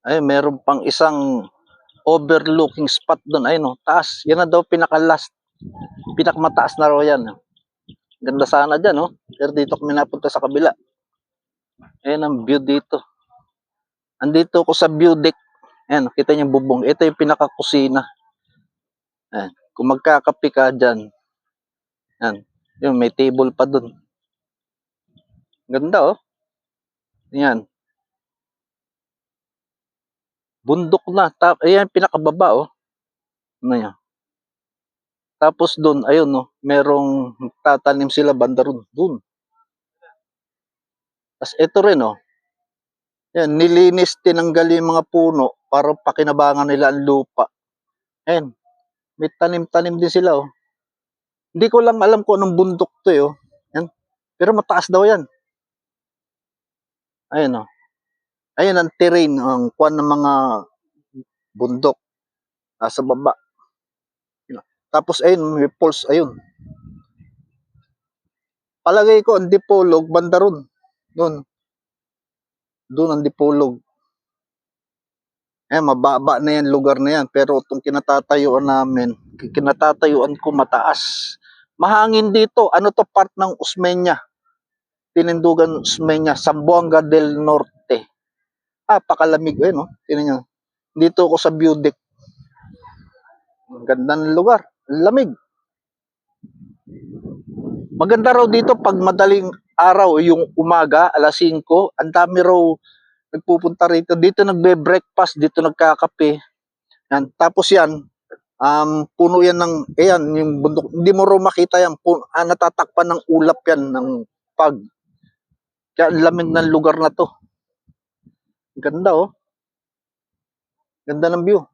Ay, meron pang isang overlooking spot doon. Ayun, oh, taas. Yan na daw pinaka-last. Pinakamataas na raw yan. Ganda sana dyan, oh. Pero dito kami napunta sa kabila. Ayan ang view dito. Andito ko sa view deck. Ayan, kita niyo bubong. Ito yung pinaka-kusina. Ayan. Kung magkakape ka dyan. Ayan. Yung may table pa dun. Ganda, oh. Ayan. Bundok na. Ta ayan, pinakababa, oh. Ano yan? Tapos doon, ayun, no, merong tatanim sila banda ron, doon. Tapos ito rin, oh. Yan, nilinis, tinanggal yung mga puno para pakinabangan nila ang lupa. Ayan, may tanim-tanim din sila, oh. Hindi ko lang alam kung anong bundok to, eh, oh. Pero mataas daw yan. Ayan, oh. Ayan ang terrain, ang kuan ng mga bundok. Nasa baba. Tapos ayun, may pulse, ayun. Palagay ko, ang dipolog, banda ron. Doon. Doon ang dipolog. Eh, mababa na yan, lugar na yan. Pero itong kinatatayuan namin, kinatatayuan ko mataas. Mahangin dito. Ano to part ng Usmeña? Tinindugan Usmeña, Sambuanga del Norte. Ah, pakalamig. Ayun, no? Tingnan nyo. Dito ako sa view deck. Ang ganda ng lugar. Lamig. Maganda raw dito pag madaling araw, yung umaga, alas 5, ang dami raw nagpupunta rito. Dito nagbe-breakfast, dito nagkakape. Yan. Tapos yan, um, puno yan ng, ayan, yung bundok. Hindi mo raw makita yan. Puno, ah, natatakpan ng ulap yan, ng pag. Kaya lamig ng lugar na to. Ganda oh. Ganda ng view.